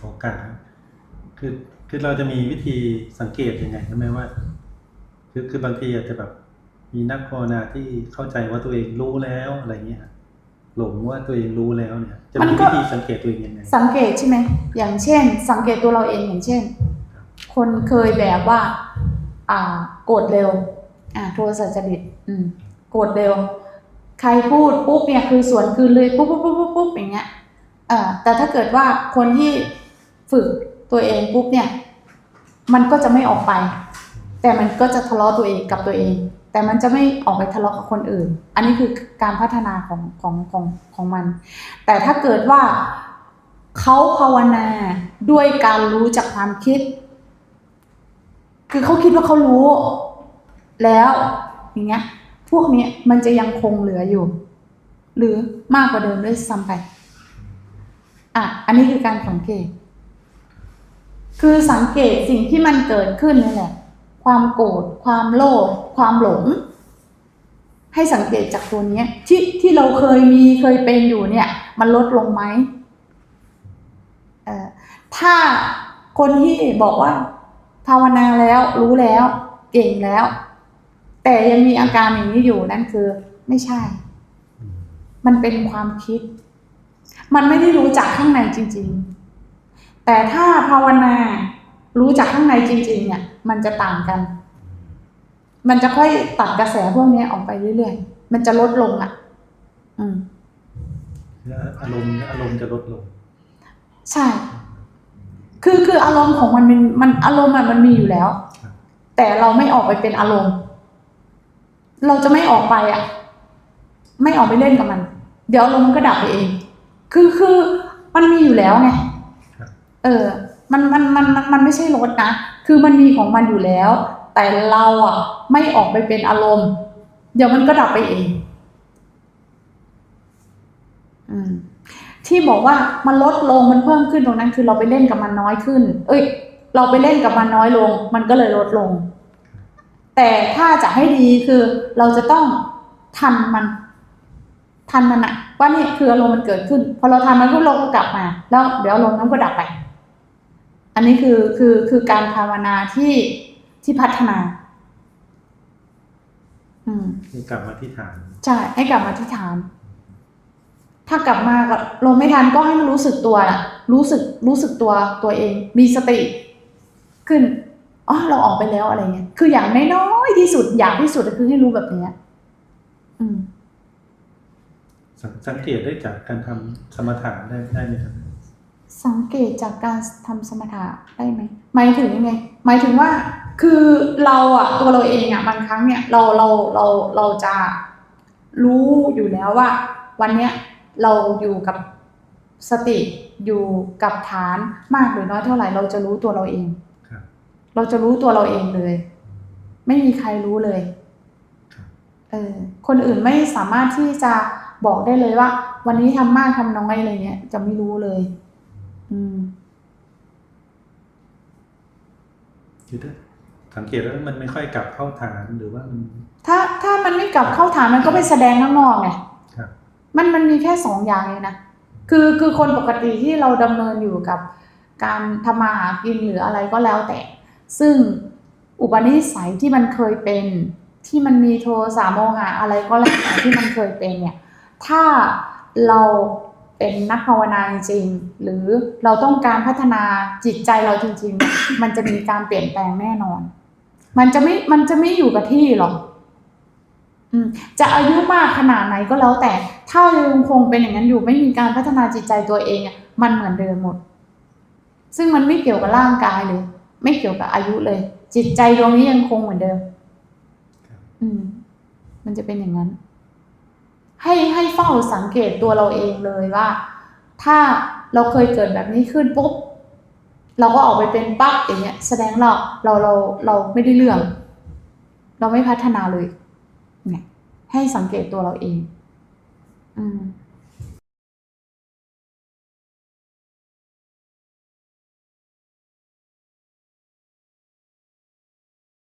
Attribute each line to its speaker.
Speaker 1: โอกาสคือคือเราจะมีวิธีสังเกตยังไงใช่ไหมว่า คือคือบางทีอาจจะแบบมีนักภาวนาที่เข้าใจว่าตัวเองรู้แล้วอะไรเงี้ยหลงว่าตัวเองรู้แล้วเนี่ย จะ
Speaker 2: มั
Speaker 1: มี
Speaker 2: นก็
Speaker 1: วิธีสังเกตตัวเองยังไง
Speaker 2: สังเกตใช่ไหมอย่างเช่น สังเกตตัวเราเองอย่างเช่น คนเคยแบบว่า อ่าโกรธเร็ว อ่าโทรศัพท์จริตอืมโกรธเร็ว ใครพูดปุ๊บเนี่ยคือสวนคืนเลยปุ๊บปุ๊บปุ๊บปุ๊บปุ๊บอย่างเงี้ยอ่าแต่ถ้าเกิดว่าคนที่ ฝึกตัวเองปุ๊บเนี่ย มันก็จะไม่ออกไป แต่มันก็จะทะเลาะตัวเองกับตัวเอง แต่มันจะไม่ออกไปทะเลาะกับคนอื่น อันนี้คือการพัฒนาของของของของมัน แต่ถ้าเกิดว่าเขาภาวนาด้วยการรู้จากความคิด คือเขาคิดว่าเขารู้ แล้วอย่างเงี้ย พวกเนี้ยมันจะยังคงเหลืออยู่ หรือมากกว่าเดิมด้วยซ้ำไป อะ อันนี้คือการสังเกต คือสังเกตสิ่งที่มันเกิดขึ้นนี่แหละ ความโกรธ ความโลภ ความหลง ให้สังเกตจากตัวเนี้ยที่ที่เราเคยมีเคยเป็นอยู่เนี่ย มันลดลงไหมเอ่อถ้าคนที่บอกว่า ภาวนาแล้วรู้แล้วเก่งแล้ว แต่ยังมีอาการอย่างนี้อยู่นั่นคือ ไม่ใช่ มันเป็นความคิด มันไม่ได้รู้จักข้างในจริง ๆ แต่ถ้าภาวนารู้จักข้างในจริง ๆ เนี่ย มันจะต่างกัน มันจะค่อยตัดกระแสพวกนี้ออกไปเรื่อยๆ มันจะลดลงอะ อืม
Speaker 1: อารมณ์อารมณ์จะลดลง
Speaker 2: ใช่ คือคืออารมณ์ของมันมันมันอารมณ์อะมันมีอยู่แล้ว
Speaker 1: ครับ
Speaker 2: แต่เราไม่ออกไปเป็นอารมณ์ เราจะไม่ออกไปอะ ไม่ออกไปเล่นกับมัน เดี๋ยวอารมณ์มันก็ดับไปเอง คือคือมันมีอยู่แล้วไง
Speaker 1: ครับ
Speaker 2: เออ มันมันมันมันมันไม่ใช่ลดนะ คือมันมีของมันอยู่แล้ว แต่เราอะ ไม่ออกไปเป็นอารมณ์ เดี๋ยวมันก็ดับไปเอง อืมที่บอกว่ามันลดลงมันเพิ่มขึ้นตรงนั้น คือเราไปเล่นกับมันน้อยขึ้น เอ้ย เราไปเล่นกับมันน้อยลง มันก็เลยลดลง แต่ถ้าจะให้ดีคือเราจะต้องทันมัน ทันมันอะว่านี่คืออารมณ์มันเกิดขึ้น พอเราทันมันก็เราก็กลับมา แล้วเดี๋ยวอารมณ์นั้นก็ดับไป อันนี้คือคือคือการภาวนาที่ที่พัฒนา อืม
Speaker 1: คือกลับมาที่ฐาน
Speaker 2: ใช่ให้กลับมาที่ฐาน ถ้ากลับมาก็ลงไม่ทันก็ให้มันรู้สึกตัวน่ะรู้สึกรู้สึกตัวตัวเอง มีสติ ขึ้นอ๋อเราออกไปแล้วอะไรเงี้ยคืออย่างน้อยๆที่สุดอยากที่สุดก็คือให้รู้แบบเนี้ย อืม
Speaker 1: สังสังเกตได้จากการทำสมถะได้ได้ไหมครับ
Speaker 2: สังเกตจากการทำสมถะได้ไหมหมายถึงยังไงหมายถึงว่าคือเราอะตัวเราเองอะบางครั้งเนี่ยเราเราเราเราจะรู้อยู่แล้วว่า วันเนี้ยเราอยู่กับสติอยู่กับฐานมากหรือน้อยเท่าไหร่ เราจะรู้ตัวเราเอง
Speaker 1: ครับ
Speaker 2: เราจะรู้ตัวเราเองเลย ไม่มีใครรู้เลย
Speaker 1: ครับ
Speaker 2: เออคนอื่นไม่สามารถที่จะบอกได้เลยว่า วันนี้ทำมากทำน้อยอะไรเงี้ย จะไม่รู้เลยอืม
Speaker 1: คือถ้าสังเกตแล้วมันไม่ค่อยกลับเข้าฐานหรือว่ามัน
Speaker 2: ถ้าถ้ามันไม่กลับเข้าฐานมันก็ไปแสดงข้างนอกไง
Speaker 1: ครับ
Speaker 2: มันมันมีแค่สองอย่างเองนะคือคือคนปกติที่เราดำเนินอยู่กับการทำมาหากินหรืออะไรก็แล้วแต่ ซึ่งอุปนิสัยที่มันเคยเป็น ที่มันมีโทสะโมหะอะไรก็แล้วแต่ที่มันเคยเป็นเนี่ย ถ้าเรา เป็นนักภาวนาจริงๆหรือเราต้องการพัฒนาจิตใจเราจริงๆ มันจะมีการเปลี่ยนแปลงแน่นอน มันจะไม่มันจะไม่อยู่กับที่หรอกจะอายุมากขนาดไหนก็แล้วแต่ ถ้ายังคงเป็นอย่างนั้นอยู่ไม่มีการพัฒนาจิตใจตัวเองมันเหมือนเดิมหมด ซึ่งมันไม่เกี่ยวกับร่างกายเลย ไม่เกี่ยวกับอายุเลย จิตใจดวงนี้ยังคงเหมือนเดิม อืม มันจะเป็นอย่างนั้น ให้ให้เฝ้าสังเกตตัวเราเองเลยว่า ถ้าเราเคยเกิดแบบนี้ขึ้นปุ๊บเราก็ออกไปเป็นปั๊บอย่างเงี้ย แสดงเราเราเราเราไม่ได้เรื่อง เราไม่พัฒนาเลย เนี่ย ให้สังเกตตัวเราเอง อืม